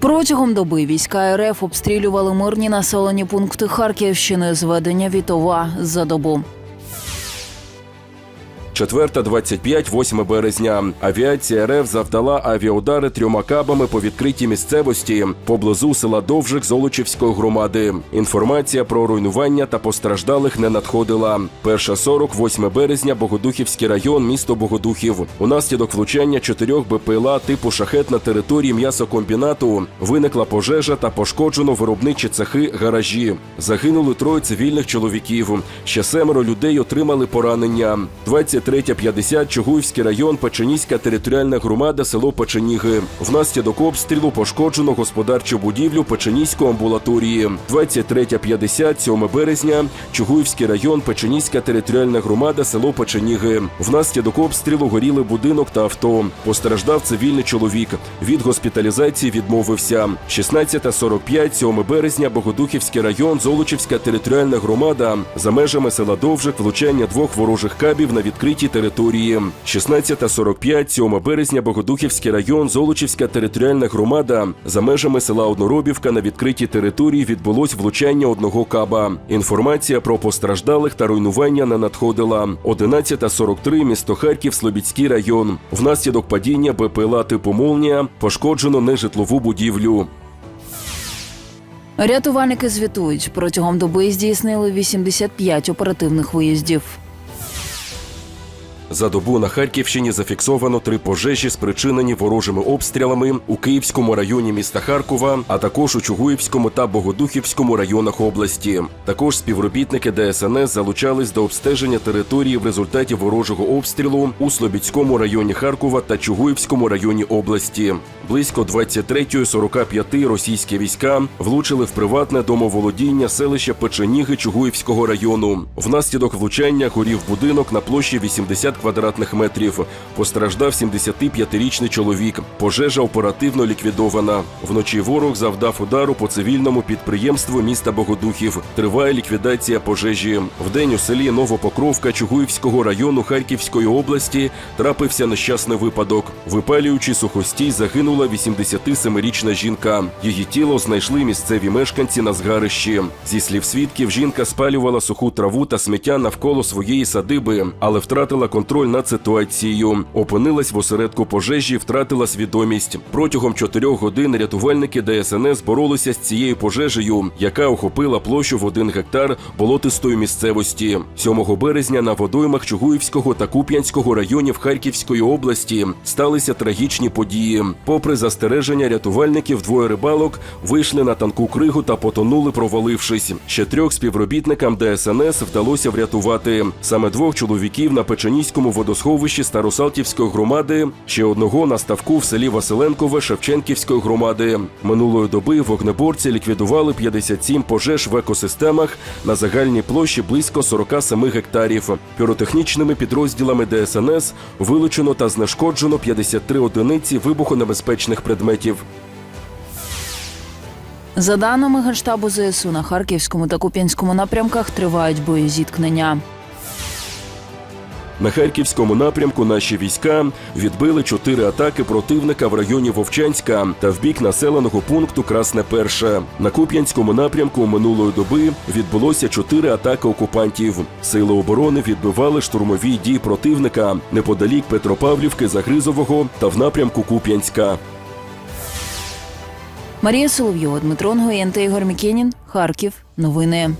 Протягом доби війська РФ обстрілювали мирні населені пункти Харківщини зведення Вітова за добу. 4.25, 8 березня. Авіація РФ завдала авіаудари трьома кабами по відкритій місцевості поблизу села Довжик Золочівської громади. Інформація про руйнування та постраждалих не надходила. Перша 40, 8 березня, Богодухівський район, місто Богодухів. Унаслідок влучання чотирьох БПЛА типу шахет на території м'ясокомбінату виникла пожежа та пошкоджено виробничі цехи, гаражі. Загинули троє цивільних чоловіків. Ще семеро людей отримали поранення. 23.50 Чугуївський район, Печеніська територіальна громада, село Печеніги. Внаслідок обстрілу пошкоджено господарчу будівлю Печеніської амбулаторії. 23.50 7 березня Чугуївський район, Печеніська територіальна громада, село Печеніги. Внаслідок обстрілу горіли будинок та авто. Постраждав цивільний чоловік. Від госпіталізації відмовився. 16.45 7 березня Богодухівський район, Золочівська територіальна громада. За межами села Довжик влучання двох ворожих кабів на відкритій території. 16.45 7 березня Богодухівський район, Золочівська територіальна громада. За межами села Одноробівка на відкритій території відбулось влучання одного каба. Інформація про постраждалих та руйнування не надходила. 11.43 місто Харків, Слобідський район. Внаслідок падіння БПЛА типу «Молнія» пошкоджено нежитлову будівлю. Рятувальники звітують, протягом доби здійснили 85 оперативних виїздів. За добу на Харківщині зафіксовано три пожежі, спричинені ворожими обстрілами у Київському районі міста Харкова, а також у Чугуївському та Богодухівському районах області. Також співробітники ДСНС залучались до обстеження території в результаті ворожого обстрілу у Слобідському районі Харкова та Чугуївському районі області. Близько 23.45 російські війська влучили в приватне домоволодіння селища Печеніги Чугуївського району. Внаслідок влучання горів будинок на площі 80 квадратних метрів. Постраждав 75-річний чоловік. Пожежа оперативно ліквідована. Вночі ворог завдав удару по цивільному підприємству міста Богодухів. Триває ліквідація пожежі. Вдень у селі Новопокровка Чугуївського району Харківської області трапився нещасний випадок. Випалюючи сухостій, загинула 87-річна жінка. Її тіло знайшли місцеві мешканці на згарищі. Зі слів свідків, жінка спалювала суху траву та сміття навколо своєї садиби, але втратила контроль над ситуацією. Опинилась в осередку пожежі, втратила свідомість. Протягом чотирьох годин рятувальники ДСНС боролися з цією пожежею, яка охопила площу в один гектар болотистої місцевості. 7 березня на водоймах Чугуївського та Куп'янського районів Харківської області сталися трагічні події. Попри застереження рятувальників, двоє рибалок вийшли на танку кригу та потонули, провалившись. Ще трьох співробітникам ДСНС вдалося врятувати. Саме двох чоловіків на Печеніському водосховищі Старосалтівської громади, ще одного на ставку в селі Василенкове Шевченківської громади. Минулої доби вогнеборці ліквідували 57 пожеж в екосистемах на загальній площі близько 47 гектарів. Піротехнічними підрозділами ДСНС вилучено та знешкоджено 53 одиниці вибухонебезпечних предметів. За даними Генштабу ЗСУ на Харківському та Куп'янському напрямках тривають боєзіткнення. На харківському напрямку наші війська відбили чотири атаки противника в районі Вовчанська та в бік населеного пункту Красне Перше. На Куп'янському напрямку минулої доби відбулося чотири атаки окупантів. Сили оборони відбивали штурмові дії противника неподалік Петропавлівки, Загризового та в напрямку Куп'янська. Марія Соловйова, Дмитро Нгоєн та Ігор Мікенін. Харків. Новини.